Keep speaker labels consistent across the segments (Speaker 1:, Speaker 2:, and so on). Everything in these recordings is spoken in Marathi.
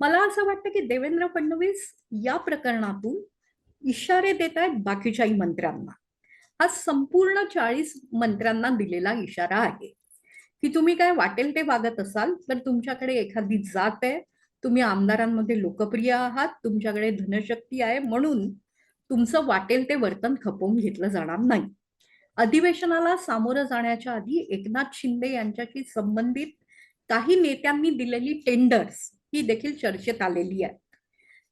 Speaker 1: मला असं वाटतं की देवेंद्र फडणवीस या प्रकरणातून इशारे देत आहेत बाकीच्याही मंत्र्यांना. हा संपूर्ण चाळीस मंत्र्यांना दिलेला इशारा आहे. की तुम्ही काय वाटेल ते वागत असाल तर तुमच्याकडे एखादी जात आहे तुम्ही आमदारांमध्ये लोकप्रिय आहात तुमच्याकडे धनशक्ती आहे म्हणून तुमचं वाटेल ते वर्तन खपवून घेतलं जाणार नाही. अधिवेशनाला सामोरं जाण्याच्या आधी एकनाथ शिंदे यांच्याशी संबंधित काही नेत्यांनी दिलेली टेंडर्स ही देखील चर्चेत आलेली आहे.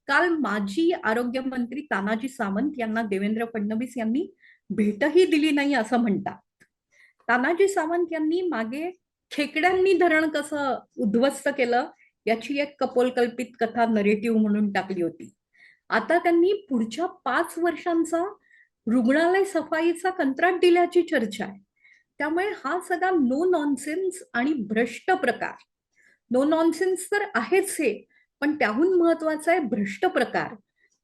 Speaker 1: काल माजी आरोग्यमंत्री तानाजी सावंत यांना देवेंद्र फडणवीस यांनी भेटही दिली नाही असं म्हणतात. तानाजी सावंत यांनी मागे खेकड्यांनी धरण कसं उद्ध्वस्त केलं याची एक कपोलकल्पित कथा नरेटिव्ह म्हणून टाकली होती. आता त्यांनी पुढच्या पाच वर्षांचा रुग्णालय सफाईचा कंत्राट दिल्याची चर्चा आहे. त्यामुळे हा सगळा नो नॉनसेन्स आणि भ्रष्ट प्रकार नो नॉनसेन्स तर आहेच हे पण त्याहून महत्त्वाचा आहे भ्रष्ट प्रकार.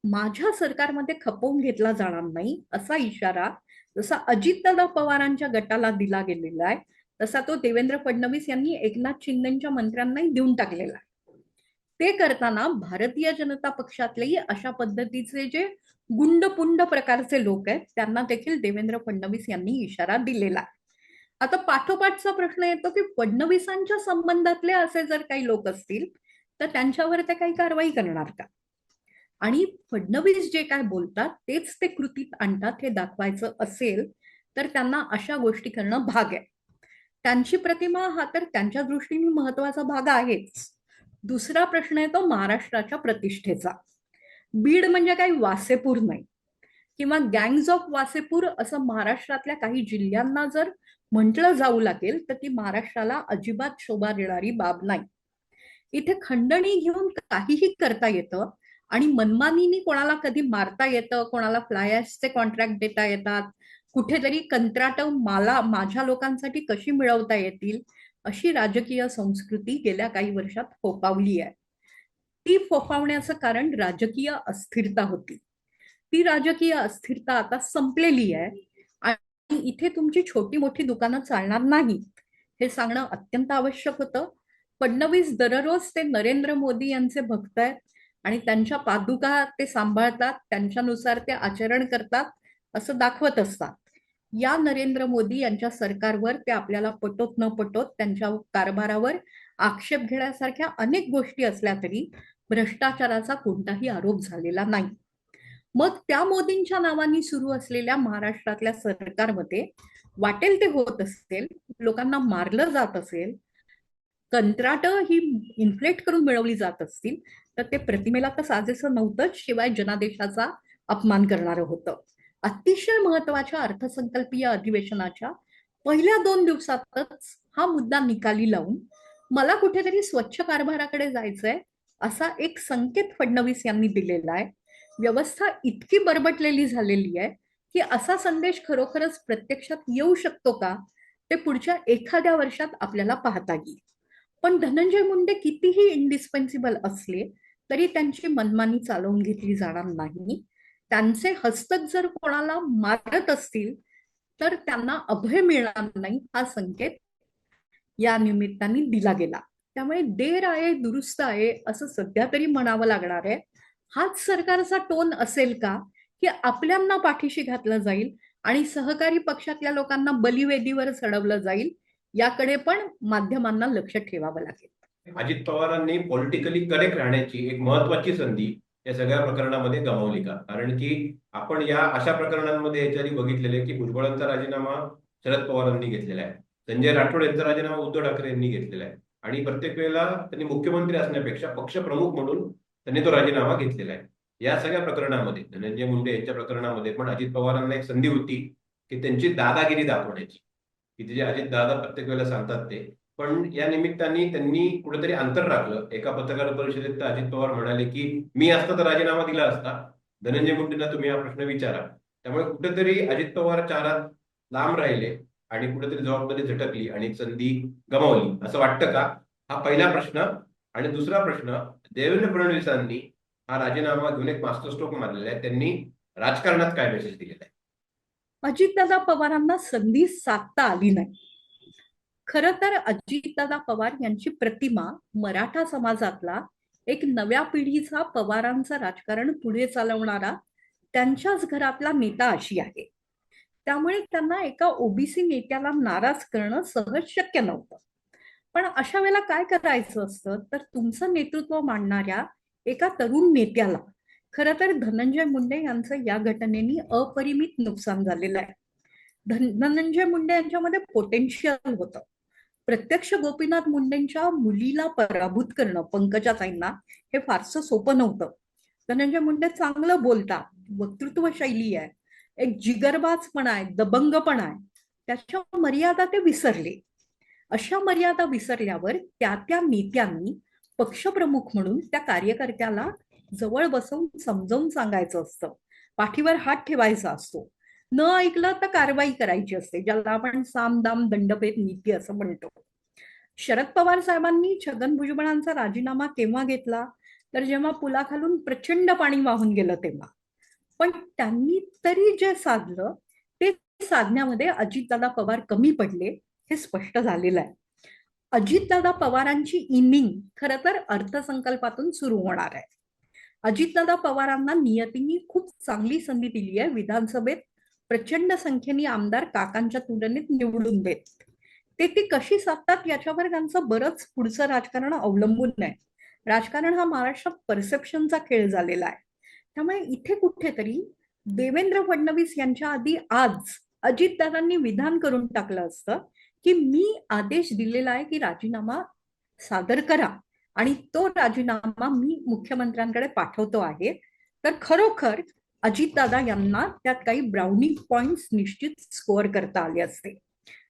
Speaker 1: माझ्या सरकारमध्ये खपवून घेतला जाणार नाही असा इशारा जसा अजितदादा पवारांच्या गटाला दिला गेलेला आहे तसा तो देवेंद्र फडणवीस यांनी एकनाथ शिंदेच्या मंत्र्यांनाही देऊन टाकलेला आहे. ते करताना भारतीय जनता पक्षातलेही अशा पद्धतीचे जे गुंडपुंड प्रकारचे लोक आहेत त्यांना देखील देवेंद्र फडणवीस यांनी इशारा दिलेला आहे. आता पाठोपाठचा प्रश्न येतो की फडणवीसांच्या संबंधातले असे जर काही लोक असतील तर त्यांच्यावर ते काही कारवाई करणार का? आणि फडणवीस जे काय बोलतात तेच ते कृतीत आणतात हे दाखवायचं असेल तर त्यांना अशा गोष्टी करणं भाग आहे. त्यांची प्रतिमा हा तर त्यांच्या दृष्टीने महत्त्वाचा भाग आहेच. दुसरा प्रश्न आहे तो महाराष्ट्राच्या प्रतिष्ठेचा. बीड म्हणजे काही वासेपूर नाही. किंवा गँग्ज ऑफ वासेपूर असं महाराष्ट्रातल्या काही जिल्ह्यांना जर म्हटलं जाऊ लागेल तर ती महाराष्ट्राला अजिबात शोभा देणारी बाब नाही. इथे खंडणी घेऊन काहीही करता येतं आणि मनमानीनी कोणाला कधी मारता येतं कोणाला फ्लायर्सचे कॉन्ट्रॅक्ट देता येतात कुठेतरी कंत्राट मला माझ्या लोकांसाठी कशी मिळवता येतील अशी राजकीय संस्कृती गेल्या काही वर्षात फोफावली आहे. ती फोफावण्याचं कारण राजकीय अस्थिरता होती. ती राजकीय अस्थिरता आता संपलेली आहे. आणि इथे तुमची छोटी मोठी दुकानं चालणार नाही हे सांगणं अत्यंत आवश्यक होतं. फडणवीस दररोज ते नरेंद्र मोदी यांचे भक्त आहेत आणि त्यांच्या पादुका ते सांभाळतात त्यांच्यानुसार ते आचरण करतात असं दाखवत असतात. या नरेंद्र मोदी यांच्या सरकारवर ते आपल्याला पटोत न पटोत त्यांच्या कारभारावर आक्षेप घेण्यासारख्या अनेक गोष्टी असल्या तरी भ्रष्टाचाराचा कोणताही आरोप झालेला नाही. मग त्या मोदींच्या नावाने सुरू असलेल्या महाराष्ट्रातल्या सरकारमध्ये वाटेल ते होत असेल लोकांना मारलं जात असेल कंत्राट ही इन्फ्लेट करून मिळवली जात असतील तर ते प्रतिमेला तर साजेसं नव्हतंच शिवाय जनादेशाचा अपमान करणारं होतं. अतिशय महत्त्वाच्या अर्थसंकल्पीय अधिवेशनाच्या पहिल्या दोन दिवसातच हा मुद्दा निकाली लावून मला कुठेतरी स्वच्छ कारभाराकडे जायचंय असा एक संकेत फडणवीस यांनी दिलेला आहे. व्यवस्था इतकी बरबटलेली झालेली आहे की असा संदेश खरोखरच प्रत्यक्षात येऊ शकतो का? ते पुढच्या एखाद्या वर्षात आपल्याला पाहता येईल. पण धनंजय मुंडे कितीही इंडिस्पेन्सिबल असले तरी त्यांची मनमानी चालवून घेतली जाणार नाही. त्यांचे हस्तक जर कोणाला मारत असतील तर त्यांना अभय मिळणार नाही हा संकेत या निमित्ताने दिला गेला. त्यामुळे देर आहे दुरुस्त आहे असं सध्या तरी म्हणावं लागणार आहे. हाच सरकारचा टोन असेल का की आपल्यांना पाठीशी घातलं जाईल आणि सहकारी पक्षातल्या लोकांना बलिवेदीवर चढवलं जाईल? याकडे पण माध्यमांना लक्ष ठेवावं लागेल.
Speaker 2: अजित पवारांनी पॉलिटिकली करेक्ट राहण्याची एक महत्वाची संधी या सगळ्या प्रकरणामध्ये गमावली का? कारण की आपण या अशा प्रकरणांमध्ये याच्या बघितलेले की भुजबळांचा राजीनामा शरद पवारांनी घेतलेला आहे. संजय राठोड यांचा राजीनामा उद्धव ठाकरे यांनी घेतलेला आहे. आणि प्रत्येक वेळेला त्यांनी मुख्यमंत्री असण्यापेक्षा पक्षप्रमुख म्हणून त्यांनी तो राजीनामा घेतलेला आहे. या सगळ्या प्रकरणामध्ये धनंजय मुंडे यांच्या प्रकरणामध्ये पण अजित पवारांना एक संधी होती की त्यांची दादागिरी दाखवण्याची. की जे अजित दादा प्रत्येक वेळेला सांगतात ते. पण या निमित्ताने त्यांनी कुठेतरी अंतर राखलं. एका पत्रकार परिषदेत अजित पवार म्हणाले की मी असता तर राजीनामा दिला असता. धनंजय मुंडेंना तुम्ही हा प्रश्न विचारा. त्यामुळे कुठेतरी अजित पवार चारात लांब राहिले आणि कुठेतरी जबाबदारी झटकली आणि संधी गमावली. असं वाटतं का? हा पहिला प्रश्न आणि दुसरा प्रश्न देवेंद्र फडणवीसांनी हा राजीनामा घेऊन एक मास्टर स्ट्रोक मारलेला आहे. त्यांनी राजकारणात काय मेसेज दिलेला आहे?
Speaker 1: अजितदादा पवारांना संधी साधता आली नाही. खर तर अजितदादा पवार यांची प्रतिमा मराठा समाजातला एक नव्या पिढीचा पवारांचं राजकारण पुढे चालवणारा त्यांच्याच घरातला नेता अशी आहे. त्यामुळे त्यांना एका ओबीसी नेत्याला नाराज करणं सहज शक्य नव्हतं. पण अशा वेळेला काय करायचं असतं? तर तुमचं नेतृत्व मांडणाऱ्या एका तरुण नेत्याला. खरं तर धनंजय मुंडे यांचं या घटनेने अपरिमित नुकसान झालेलं आहे. धनंजय मुंडे यांच्यामध्ये पोटेन्शियल होतं. प्रत्यक्ष गोपीनाथ मुंडेंच्या मुलीला पराभूत करणं पंकजा ताईंना हे फारसं सोपं नव्हतं. धनंजय मुंडे चांगलं बोलतात वक्तृत्व शैली आहे एक जिगरबाजपणा आहे दबंगपणा आहे. त्याच्या मर्यादा ते विसरले. अशा मर्यादा विसरल्यावर त्या त्या नेत्यांनी पक्षप्रमुख म्हणून त्या कार्यकर्त्याला जवळ बसवून समजावून सांगायचं असतं. पाठीवर हात ठेवायचा असतो. न ऐकलं तर कारवाई करायची असते ज्याला आपण सामदाम दंडभेद नीती असं म्हणतो. शरद पवार साहेबांनी छगन भुजबळांचा राजीनामा केव्हा घेतला? तर जेव्हा पुलाखालून प्रचंड पाणी वाहून गेलं तेव्हा. पण त्यांनी तरी जे साधलं ते साधण्यामध्ये अजितदादा पवार कमी पडले. हे स्पष्ट झालेलं आहे. अजितदादा पवारांची इनिंग खरं तर अर्थसंकल्पातून सुरू होणार आहे. अजितदादा पवारांना नियतींनी खूप चांगली संधी दिली आहे. विधानसभेत प्रचंड संख्येने आमदार काकांच्या तुलनेत निवडून देत. ते ती कशी साधतात याच्यावर त्यांचं बरंच पुढचं राजकारण अवलंबून आहे. राजकारण हा महाराष्ट्रात परसेप्शनचा खेळ झालेला आहे. त्यामुळे इथे कुठेतरी देवेंद्र फडणवीस यांच्या आधी आज अजितदादांनी विधान करून टाकलं असतं. की मी आदेश दिलेला आहे की राजीनामा सादर करा. आणि तो राजीनामा मी मुख्यमंत्र्यांकडे पाठवतो आहे. तर खरोखर अजितदादा यांना त्यात काही ब्राउनिंग पॉइंट्स निश्चित स्कोअर करता आले असते.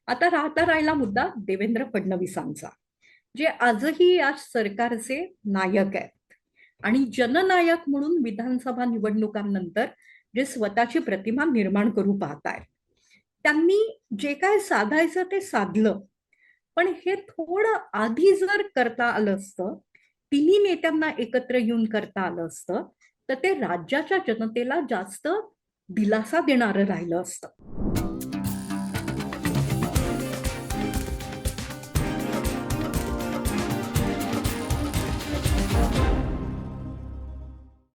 Speaker 1: आता राहता राहिला मुद्दा देवेंद्र फडणवीसांचा जे आजही या सरकारचे नायक आहेत. आणि जननायक म्हणून विधानसभा निवडणुकांनंतर जे स्वतःची प्रतिमा निर्माण करू पाहत आहेत त्यांनी जे काय साधायचं ते साधलं. पण हे थोडं आधी जर करता आलं असतं तिन्ही नेत्यांना एकत्र येऊन करता आलं असतं तर ते राज्याच्या जनतेला जास्त दिलासा देणारं राहिलं असतं.